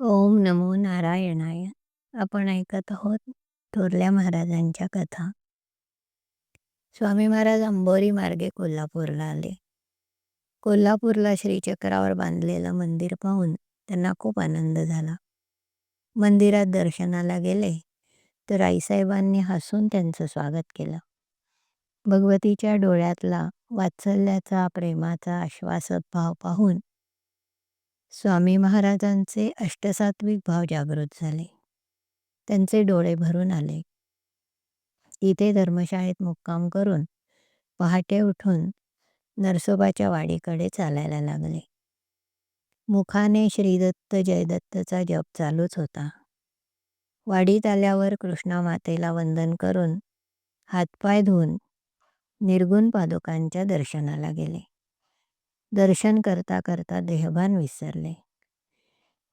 ओम नमो नारायणाय. आपण ऐकत आहोत थोरल्या महाराजांच्या कथा. स्वामी महाराज अंबोरी मार्गे कोल्हापूरला आले. कोल्हापूरला श्रीचक्रावर बांधलेलं मंदिर पाहून त्यांना खूप आनंद झाला. मंदिरात दर्शनाला गेले तर आईसाहेबांनी हसून त्यांचं स्वागत केलं. भगवतीच्या डोळ्यातला वात्सल्याचा प्रेमाचा आश्वासक भाव पाहून स्वामी महाराजांचे अष्टसात्विक भाव जागृत झाले. त्यांचे डोळे भरून आले. इथे धर्मशाळेत मुक्काम करून पहाटे उठून नरसोबाच्या वाडीकडे चालायला लागले. मुखाने श्रीदत्त जयदत्तचा जप चालूच होता. वाडीत आल्यावर कृष्णा मातेला वंदन करून हातपाय धुवून निर्गुण पादुकांच्या दर्शनाला गेले. दर्शन करता करता देहभान विसरले.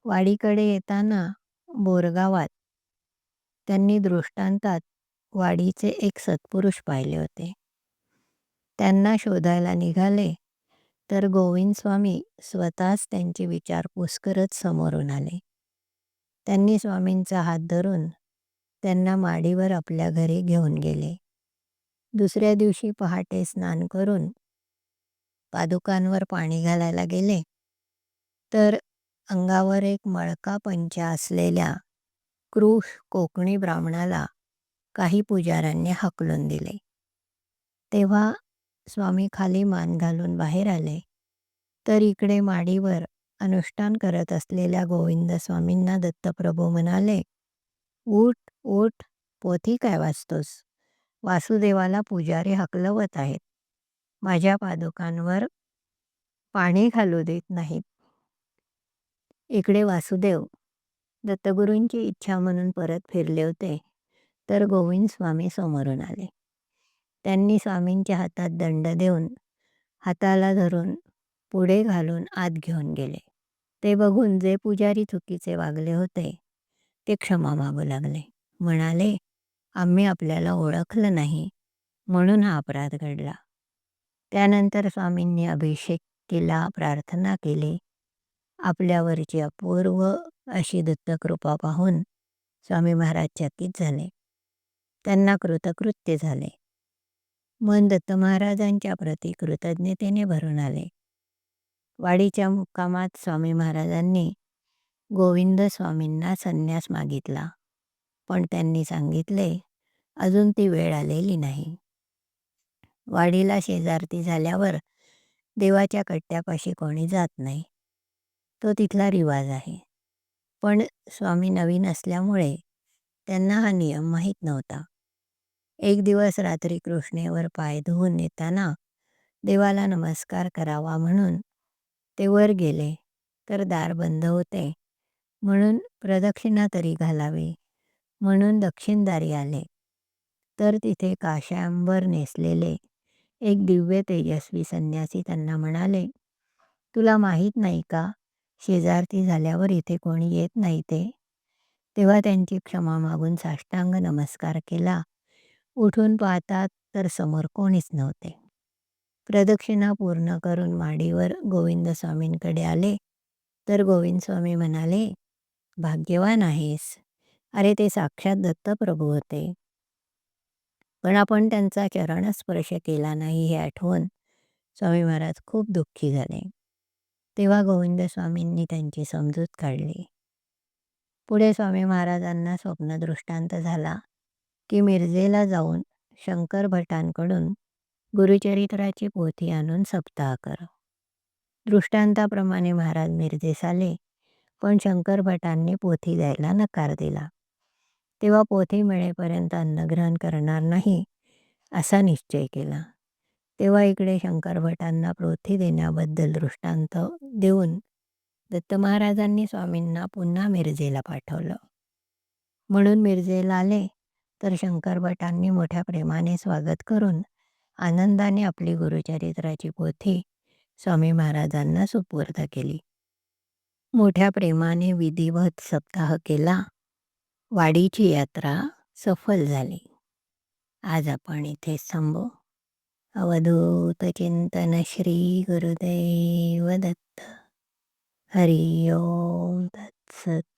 वाडीकडे येताना बोरगावात त्यांनी दृष्टांतात वाडीचे एक सत्पुरुष पाहिले होते. त्यांना शोधायला निघाले तर गोविंद स्वामी स्वतःच त्यांची विचारपूस करत समोरून आले. त्यांनी स्वामींचा हात धरून त्यांना माडीवर आपल्या घरी घेऊन गेले. दुसऱ्या दिवशी पहाटे स्नान करून पादुकांवर पाणी घालायला गेले. तर अंगावर एक मळका पंचा असलेल्या क्रूश कोकणी ब्राह्मणाला काही पुजाऱ्यांनी हकलून दिले. तेव्हा स्वामी खाली मान घालून बाहेर आले. तर इकडे माडीवर अनुष्ठान करत असलेल्या गोविंद स्वामींना दत्तप्रभू म्हणाले उठ उठ पोथी काय वाचतोस? वासुदेवाला पुजारी हकलवत आहेत. माझ्या पादुकांवर पाणी घालू देत नाहीत. इकडे वासुदेव दत्तगुरूंची इच्छा म्हणून परत फिरले होते तर गोविंद स्वामी समोरून आले. त्यांनी स्वामींच्या हातात दंड देऊन हाताला धरून पुढे घालून आत घेऊन गेले. ते बघून जे पुजारी चुकीचे वागले होते ते क्षमा मागू लागले. म्हणाले आम्ही आपल्याला ओळखलं नाही म्हणून हा अपराध घडला. त्यानंतर स्वामींनी अभिषेक केला प्रार्थना केली. आपल्यावरची अपूर्व अशी दत्तकृपा पाहून स्वामी महाराज चकित झाले. त्यांना कृतकृत्य झाले. मन दत्त महाराजांच्या प्रती कृतज्ञतेने भरून आले. वाडीच्या मुक्कामात स्वामी महाराजांनी गोविंद स्वामींना संन्यास मागितला. पण त्यांनी सांगितले अजून ती वेळ आलेली नाही. वाडीला शेजारती झाल्यावर देवाच्या कट्ट्यापाशी कोणी जात नाही. तो तिथला रिवाज आहे. पण स्वामी नवीन असल्यामुळे त्यांना हा नियम माहीत नव्हता. एक दिवस रात्री कृष्णेवर पाय धुवून येताना देवाला नमस्कार करावा म्हणून ते वर गेले तर दार बंद होते. म्हणून प्रदक्षिणा तरी घालावी म्हणून दक्षिणदारी आले. तर तिथे काशांबर नेसलेले एक दिव्य तेजस्वी संन्यासी त्यांना म्हणाले तुला माहीत नाही का शेजारती झाल्यावर इथे कोणी येत नाही ते? तेव्हा त्यांची क्षमा मागून साष्टांग नमस्कार केला. उठून पाहतात तर समोर कोणीच नव्हते. प्रदक्षिणा पूर्ण करून माडीवर गोविंद स्वामींकडे आले. तर गोविंद स्वामी म्हणाले भाग्यवान आहेस. अरे ते साक्षात दत्तप्रभू होते. पण आपण त्यांचा चरणस्पर्श केला नाही हे आठवून स्वामी महाराज खूप दुःखी झाले. तेव्हा गोविंद स्वामींनी त्यांची समजूत काढली. पुढे स्वामी महाराजांना स्वप्न दृष्टांत झाला की मिरजेला जाऊन शंकर भटांकडून गुरुचरित्राची पोथी आणून सप्ताह कर. दृष्टांताप्रमाणे महाराज मिरजेस आले पण शंकर भटांनी पोथी द्यायला नकार दिला. तेव्हा पोथी मिळेपर्यंत अन्नग्रहण करणार नाही असा निश्चय केला. तेव्हा इकडे शंकर भटांना पोथी देण्याबद्दल दृष्टांत देऊन दत्त महाराजांनी स्वामींना पुन्हा मिरजेला पाठवलं. म्हणून मिरजेला आले तर शंकर भटांनी मोठ्या प्रेमाने स्वागत करून आनंदाने आपली गुरुचरित्राची पोथी स्वामी महाराजांना सुपूर्द केली. मोठ्या प्रेमाने विधिवत सप्ताह केला. वाडीची यात्रा सफल झाली. आज आपण इथे थांबू. अवधूत चिंतन श्री गुरुदैव दत्त. हरि ओम तत्सत.